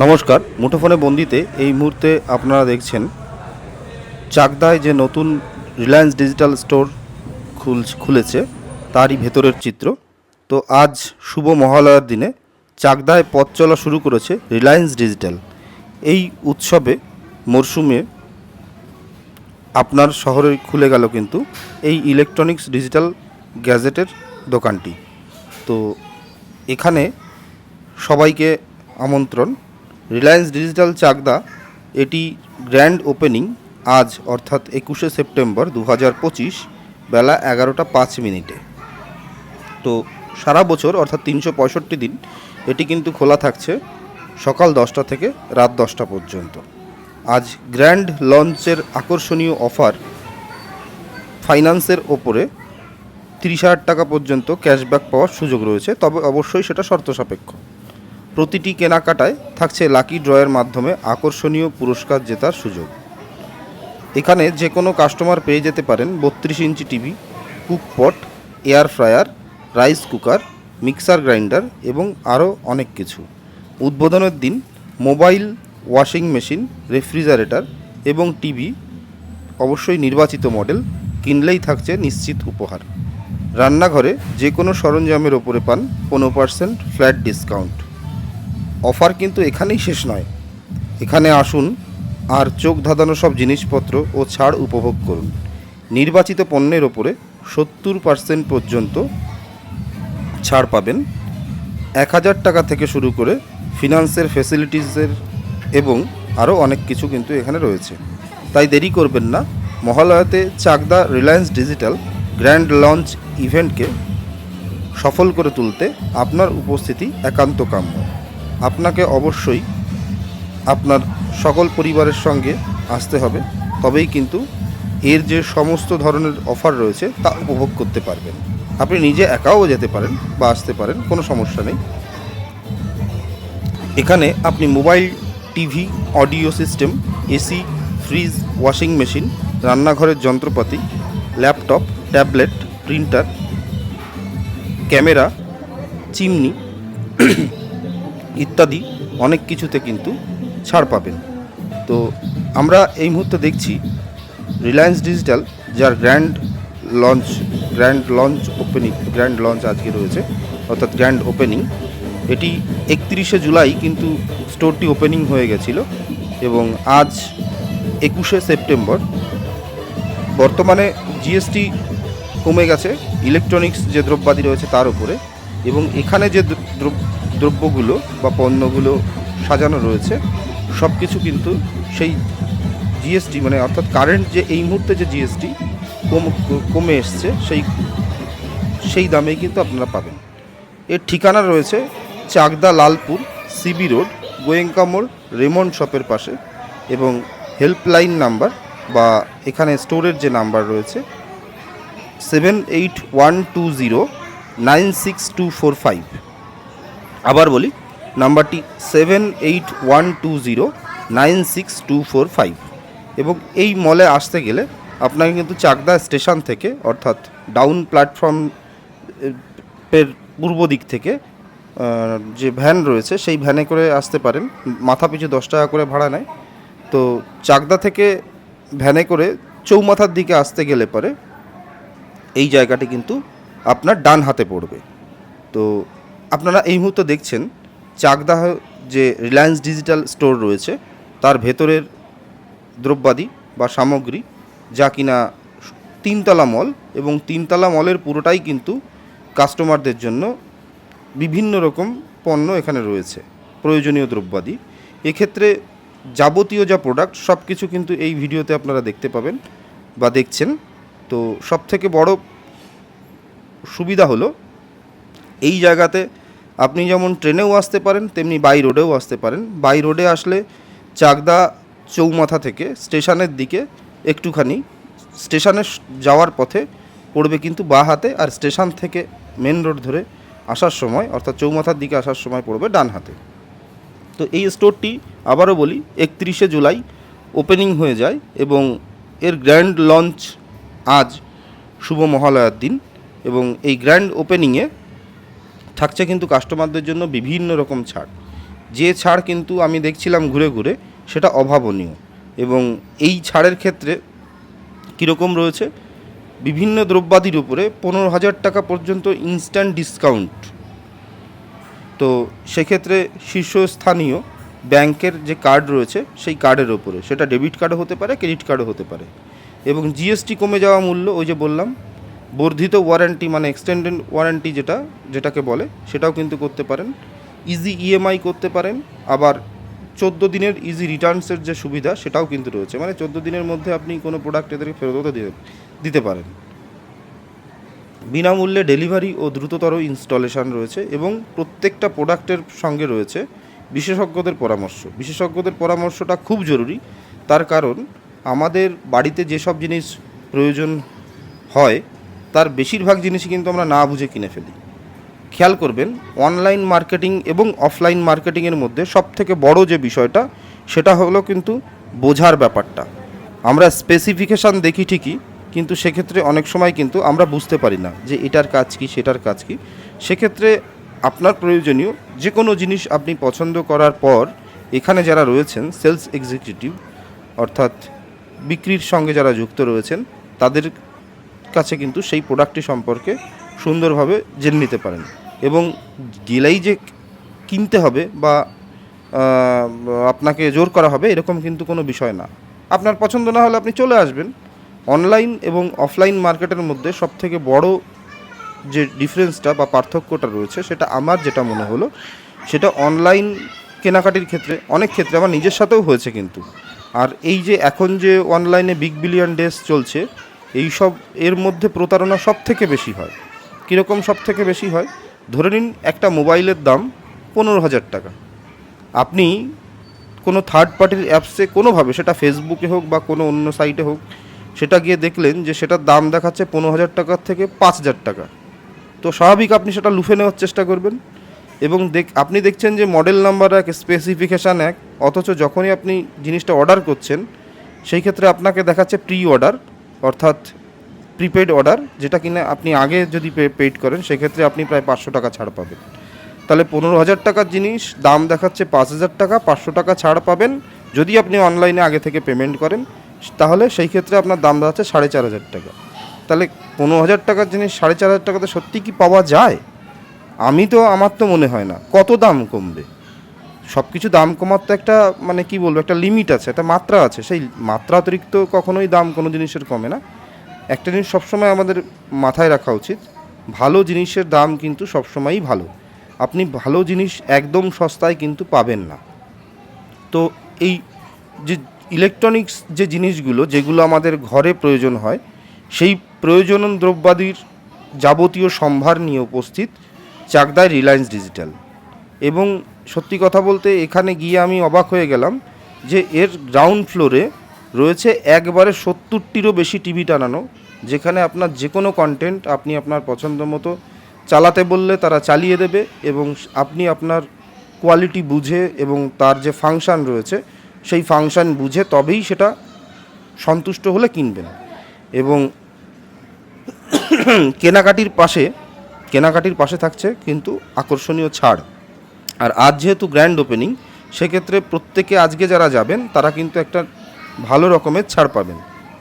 নমস্কার, মুঠোফোনে বন্দিতে এই মুহূর্তে আপনারা দেখছেন চাকদায় যে নতুন রিলায়েন্স ডিজিটাল স্টোর খুল খুলেছে, তারই ভেতরের চিত্র। তো আজ শুভ মহালয়ার দিনে চাকদায় পথ চলা শুরু করেছে রিলায়েন্স ডিজিটাল এই উৎসবে মরশুমে আপনার শহরে খুলে গেল কিন্তু এই ইলেকট্রনিক্স ডিজিটাল গ্যাজেটের দোকানটি। তো এখানে সবাইকে আমন্ত্রণ। রিলায়েন্স ডিজিটাল চাকদা, এটি গ্র্যান্ড ওপেনিং আজ, অর্থাৎ একুশে সেপ্টেম্বর দু পঁচিশ, বেলা এগারোটা পাঁচ মিনিটে। তো সারা বছর, অর্থাৎ তিনশো পঁয়ষট্টি দিন, এটি কিন্তু খোলা থাকছে সকাল দশটা থেকে রাত দশটা পর্যন্ত। আজ গ্র্যান্ড লঞ্চের আকর্ষণীয় অফার ফাইন্যান্সের ওপরে তিরিশ হাজার টাকা পর্যন্ত ক্যাশব্যাক পাওয়ার সুযোগ রয়েছে, তবে অবশ্যই সেটা শর্ত সাপেক্ষ প্রতিটি কেনাকাটায় থাকছে লাকি ড্রয়ের মাধ্যমে আকর্ষণীয় পুরস্কার জেতার সুযোগ। এখানে যে কোনো কাস্টমার পেয়ে যেতে পারেন বত্রিশ inch TV cookpot air fryer, rice cooker, mixer grinder এবং আরও অনেক কিছু। উদ্বোধনের দিন মোবাইল ওয়াশিং মেশিন, রেফ্রিজারেটর এবং টিভি, অবশ্যই নির্বাচিত মডেল, কিনলেই থাকছে নিশ্চিত উপহার। রান্নাঘরে যে কোনো সরঞ্জামের ওপরে পান পনেরো পার্সেন্ট ফ্ল্যাট ডিসকাউন্ট। অফার কিন্তু এখানেই শেষ নয়। এখানে আসুন আর চোখ ধাঁধানো সব জিনিসপত্র ও ছাড় উপভোগ করুন। নির্বাচিত পণ্যের ওপরে সত্তর পার্সেন্ট পর্যন্ত ছাড় পাবেন। এক হাজার টাকা থেকে শুরু করে ফিনান্সের ফেসিলিটিসের এবং আরও অনেক কিছু কিন্তু এখানে রয়েছে। তাই দেরি করবেন না। মহালয়াতে Chakdah Reliance Digital grand launch ইভেন্টকে সফল করে তুলতে আপনার উপস্থিতি একান্ত কাম্য। আপনাকে অবশ্যই আপনার সকল পরিবারের সঙ্গে আসতে হবে, তবেই কিন্তু এর যে সমস্ত ধরনের অফার রয়েছে তা উপভোগ করতে পারবেন। আপনি নিজে একাও যেতে পারেন বা আসতে পারেন, কোনো সমস্যা নেই। এখানে আপনি mobile, TV, audio system, AC, fridge, washing machine, রান্নাঘরের যন্ত্রপাতি, laptop, tablet, printer, camera, chimney ইত্যাদি অনেক কিছুতে কিন্তু ছাড় পাবেন। তো আমরা এই মুহূর্তে দেখছি রিলায়েন্স ডিজিটাল যার grand launch grand launch opening grand launch আজকে রয়েছে, অর্থাৎ গ্র্যান্ড ওপেনিং এটি একত্রিশে জুলাই কিন্তু স্টোরটি ওপেনিং হয়ে গেছিল এবং আজ একুশে সেপ্টেম্বর। বর্তমানে জিএসটি কমে গেছে ইলেকট্রনিক্স যে দ্রব্যাদি রয়েছে তার উপরে এবং এখানে যে দ্রব- দ্রব্যগুলো বা পণ্যগুলো সাজানো রয়েছে সব কিছু কিন্তু সেই জিএসটি মানে অর্থাৎ কারেন্ট যে এই মুহূর্তে যে জিএসটি কম, কমে এসছে, সেই সেই দামেই কিন্তু আপনারা পাবেন। এর ঠিকানা রয়েছে Chakdah Lalpur C B road Goenka মোড়, রেমন্ড শপের পাশে এবং হেল্পলাইন নাম্বার বা এখানে স্টোরের যে নাম্বার রয়েছে seven eight one two zero nine six two four five আবার বলি। নাম্বারটি seven eight one two zero nine six two four five. এবং এই মলে আসতে গেলে আপনাকে কিন্তু চাকদা স্টেশন থেকে, অর্থাৎ ডাউন প্ল্যাটফর্ম এর পূর্ব দিক থেকে যে ভ্যান রয়েছে, সেই ভ্যানে করে আসতে পারেন। মাথা পিছু দশ টাকা করে ভাড়া নেয়। তো চাকদা থেকে ভ্যানে করে চৌমাথার দিকে আসতে গেলে পরে এই জায়গাটি কিন্তু আপনার ডান হাতে পড়বে। তো আপনারা এই মুহূর্তে দেখছেন চাকদাহ যে রিলায়েন্স ডিজিটাল স্টোর রয়েছে, তার ভেতরের দ্রব্যাদি বা সামগ্রী যা কিনা তিনতলা মল এবং তিনতলা মলের পুরোটাই কিন্তু কাস্টমারদের জন্য বিভিন্ন রকম পণ্য এখানে রয়েছে, প্রয়োজনীয় দ্রব্যাদি। এক্ষেত্রে যাবতীয় যা প্রোডাক্ট সব কিছু কিন্তু এই ভিডিওতে আপনারা দেখতে পাবেন বা দেখছেন। তো সব থেকে বড় সুবিধা হলো, এই জায়গাতে আপনি যেমন ট্রেনেও আসতে পারেন, তেমনি বাই রোডেও আসতে পারেন। বাই রোডে আসলে চাকদা চৌমাথা থেকে স্টেশনের দিকে একটুখানি, স্টেশনে যাওয়ার পথে পড়বে কিন্তু বা হাতে আর স্টেশন থেকে মেন রোড ধরে আসার সময়, অর্থাৎ চৌমাথার দিকে আসার সময় পড়বে ডান হাতে। তো এই স্টোরটি আবারও বলি, একত্রিশে জুলাই ওপেনিং হয়ে যায় এবং এর গ্র্যান্ড লঞ্চ আজ শুভ মহালয়ার দিন এবং এই গ্র্যান্ড ওপেনিংয়ে থাকছে কিন্তু কাস্টমারদের জন্য বিভিন্ন রকম ছাড়। যে ছাড় কিন্তু আমি দেখছিলাম ঘুরে ঘুরে, সেটা অভাবনীয় এবং এই ছাড়ের ক্ষেত্রে কীরকম রয়েছে? বিভিন্ন দ্রব্যাদির উপরে পনেরো হাজার টাকা পর্যন্ত ইনস্ট্যান্ট ডিসকাউন্ট তো সেক্ষেত্রে শীর্ষস্থানীয় ব্যাংকের যে কার্ড রয়েছে, সেই কার্ডের ওপরে সেটা ডেবিট কার্ডও হতে পারে ক্রেডিট কার্ডও হতে পারে। এবং জিএসটি কমে যাওয়া মূল্য, ওই যে বললাম বর্ধিত ওয়ারেন্টি মানে এক্সটেন্ডেড ওয়ারেন্টি যেটা, যেটাকে বলে, সেটাও কিন্তু করতে পারেন। ইজি ইএমআই করতে পারেন, আবার চোদ্দ দিনের ইজি রিটার্নসের যে সুবিধা, সেটাও কিন্তু রয়েছে। মানে চোদ্দ দিনের মধ্যে আপনি কোনো প্রোডাক্ট এদেরকে ফেরতও দিতে দিতে পারেন। বিনামূল্যে ডেলিভারি ও দ্রুততর ইনস্টলেশন রয়েছে এবং প্রত্যেকটা প্রোডাক্টের সঙ্গে রয়েছে বিশেষজ্ঞদের পরামর্শ। বিশেষজ্ঞদের পরামর্শটা খুব জরুরি। তার কারণ, আমাদের বাড়িতে যেসব জিনিস প্রয়োজন হয় তার বেশিরভাগ জিনিসই কিন্তু আমরা না বুঝে কিনে ফেলি। খেয়াল করবেন অনলাইন মার্কেটিং এবং অফলাইন মার্কেটিংয়ের মধ্যে সবথেকে বড় যে বিষয়টা, সেটা হলো কিন্তু বোঝার ব্যাপারটা। আমরা স্পেসিফিকেশান দেখি ঠিকই, কিন্তু সেক্ষেত্রে অনেক সময় কিন্তু আমরা বুঝতে পারি না যে এটার কাজ কি, সেটার কাজ কি। সেক্ষেত্রে আপনার প্রয়োজনীয় যে কোনো জিনিস আপনি পছন্দ করার পর, এখানে যারা রয়েছেন সেলস এক্সিকিউটিভ অর্থাৎ বিক্রির সঙ্গে যারা যুক্ত রয়েছেন, তাদের কাছে কিন্তু সেই প্রোডাক্টটি সম্পর্কে সুন্দরভাবে জেনে নিতে পারেন। এবং গেলেই যে কিনতে হবে বা আপনাকে জোর করা হবে এরকম কিন্তু কোনো বিষয় না। আপনার পছন্দ না হলে আপনি চলে আসবেন। অনলাইন এবং অফলাইন মার্কেটের মধ্যে সবথেকে বড় যে ডিফারেন্সটা বা পার্থক্যটা রয়েছে, সেটা আমার যেটা মনে হলো, সেটা অনলাইন কেনাকাটির ক্ষেত্রে, অনেক ক্ষেত্রে আমার নিজের সাথেও হয়েছে কিন্তু। আর এই যে এখন যে অনলাইনে বিগ বিলিয়ন ডেজ চলছে এই সব এর মধ্যে প্রতারণা সব থেকে বেশি হয়। কীরকম সব থেকে বেশি হয়? ধরে নিন একটা মোবাইলের দাম পনেরো হাজার টাকা। আপনি কোনো থার্ড পার্টির অ্যাপসে কোনোভাবে, সেটা ফেসবুকে হোক বা কোনো অন্য সাইটে হোক, সেটা গিয়ে দেখলেন যে সেটার দাম দেখাচ্ছে পনেরো হাজার টাকার থেকে পাঁচ হাজার টাকা। তো স্বাভাবিক আপনি সেটা লুফে নেওয়ার চেষ্টা করবেন এবং দেখ, আপনি দেখছেন যে মডেল নাম্বার এক স্পেসিফিকেশান এক, অথচ যখনই আপনি জিনিসটা অর্ডার করছেন, সেই ক্ষেত্রে আপনাকে দেখাচ্ছে প্রি অর্ডার অর্থাৎ প্রিপেড অর্ডার যেটা কিনা আপনি আগে যদি পেইড করেন, সেক্ষেত্রে আপনি প্রায় পাঁচশো টাকা ছাড় পাবেন। তাহলে পনেরো হাজার টাকার জিনিস, দাম দেখাচ্ছে পাঁচ হাজার টাকা, পাঁচশো টাকা ছাড় পাবেন। যদি আপনি অনলাইনে আগে থেকে পেমেন্ট করেন, তাহলে সেই ক্ষেত্রে আপনার দাম দাঁড়াচ্ছে সাড়ে চার হাজার টাকা। তাহলে পনেরো হাজার টাকার জিনিস, সাড়ে চার হাজার টাকাতে সত্যি কি পাওয়া যায়? আমি তো, আমার তো মনে হয় না। কত দাম কমবে? সব কিছু দাম কমার তো একটা মানে কি বলব, একটা লিমিট আছে, একটা মাত্রা আছে। সেই মাত্রা অতিরিক্ত কখনোই দাম কোনো জিনিসের কমে না। একটা জিনিস সবসময় আমাদের মাথায় রাখা উচিত, ভালো জিনিসের দাম কিন্তু সবসময়ই ভালো। আপনি ভালো জিনিস একদম সস্তায় কিন্তু পাবেন না। তো এই যে ইলেকট্রনিক্স যে জিনিসগুলো, যেগুলো আমাদের ঘরে প্রয়োজন হয়, সেই প্রয়োজন দ্রব্যাদির যাবতীয় সম্ভার নিয়ে উপস্থিত চাকদায় রিলায়েন্স ডিজিটাল এবং সত্যি কথা বলতে এখানে গিয়ে আমি অবাক হয়ে গেলাম যে এর গ্রাউন্ড ফ্লোরে রয়েছে একবারে সত্তরটিরও বেশি টিভি টানানো, যেখানে আপনার যে কোনো কন্টেন্ট আপনি আপনার পছন্দ মতো চালাতে বললে তারা চালিয়ে দেবে এবং আপনি আপনার কোয়ালিটি বুঝে এবং তার যে ফাংশান রয়েছে, সেই ফাংশান বুঝে তবেই সেটা সন্তুষ্ট হলে কিনবেন। এবং কেনাকাটির পাশে কেনাকাটির পাশে থাকছে কিন্তু আকর্ষণীয় ছাড়। আর আজ যেহেতু গ্র্যান্ড ওপেনিং সেক্ষেত্রে প্রত্যেকে আজকে যারা যাবেন, তারা কিন্তু একটা ভালো রকমের ছাড় পাবেন।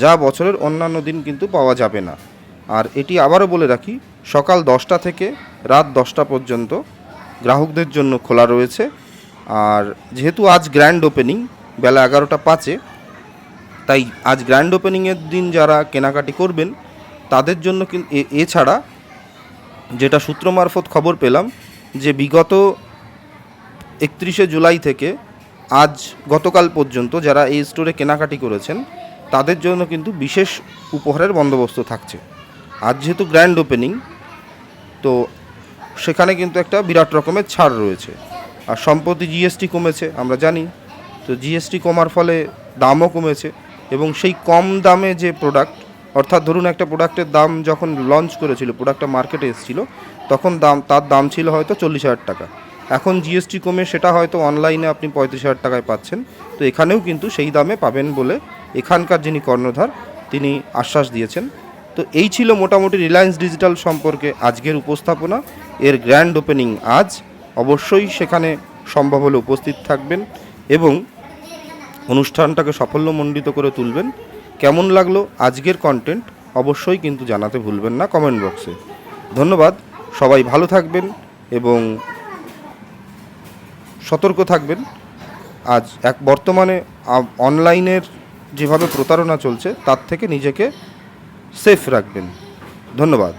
যা বছরের অন্যান্য দিন কিন্তু পাওয়া যাবে না। আর এটি আবারও বলে রাখি, সকাল দশটা থেকে রাত দশটা পর্যন্ত গ্রাহকদের জন্য খোলা রয়েছে। আর যেহেতু আজ গ্র্যান্ড ওপেনিং বেলা এগারোটা পাঁচে, তাই আজ গ্র্যান্ড ওপেনিংয়ের দিন যারা কেনাকাটি করবেন, তাদের জন্য কিন্তু এছাড়া যেটা সূত্র মারফত খবর পেলাম, যে বিগত একত্রিশে জুলাই থেকে আজ গতকাল পর্যন্ত যারা এই স্টোরে কেনাকাটি করেছেন, তাদের জন্য কিন্তু বিশেষ উপহারের বন্দোবস্ত থাকছে। আজ যেহেতু গ্র্যান্ড ওপেনিং তো সেখানে কিন্তু একটা বিরাট রকমের ছাড় রয়েছে। আর সম্প্রতি জিএসটি কমেছে, আমরা জানি, তো জিএসটি কমার ফলে দামও কমেছে এবং সেই কম দামে যে প্রোডাক্ট অর্থাৎ ধরুন একটা প্রোডাক্টের দাম যখন লঞ্চ করেছিল প্রোডাক্টটা মার্কেটে এসেছিল, তখন দাম, তার দাম ছিল হয়তো চল্লিশ হাজার টাকা। এখন জিএসটি কমে সেটা হয়তো অনলাইনে আপনি পঁয়ত্রিশ হাজার টাকায় পাচ্ছেন। তো এখানেও কিন্তু সেই দামে পাবেন বলে এখানকার যিনি কর্ণধার, তিনি আশ্বাস দিয়েছেন। তো এই ছিল মোটামুটি রিলায়েন্স ডিজিটাল সম্পর্কে আজকের উপস্থাপনা। এর গ্র্যান্ড ওপেনিং আজ। অবশ্যই সেখানে সম্ভব হলে উপস্থিত থাকবেন এবং অনুষ্ঠানটাকে সাফল্যমণ্ডিত করে তুলবেন। কেমন লাগল আজকের কন্টেন্ট অবশ্যই কিন্তু জানাতে ভুলবেন না কমেন্ট বক্সে ধন্যবাদ। সবাই ভালো থাকবেন এবং সতর্ক থাকবেন। আজ এক বর্তমানে অনলাইনের যেভাবে প্রতারণা চলছে, তার থেকে নিজেকে সেফ রাখবেন। ধন্যবাদ।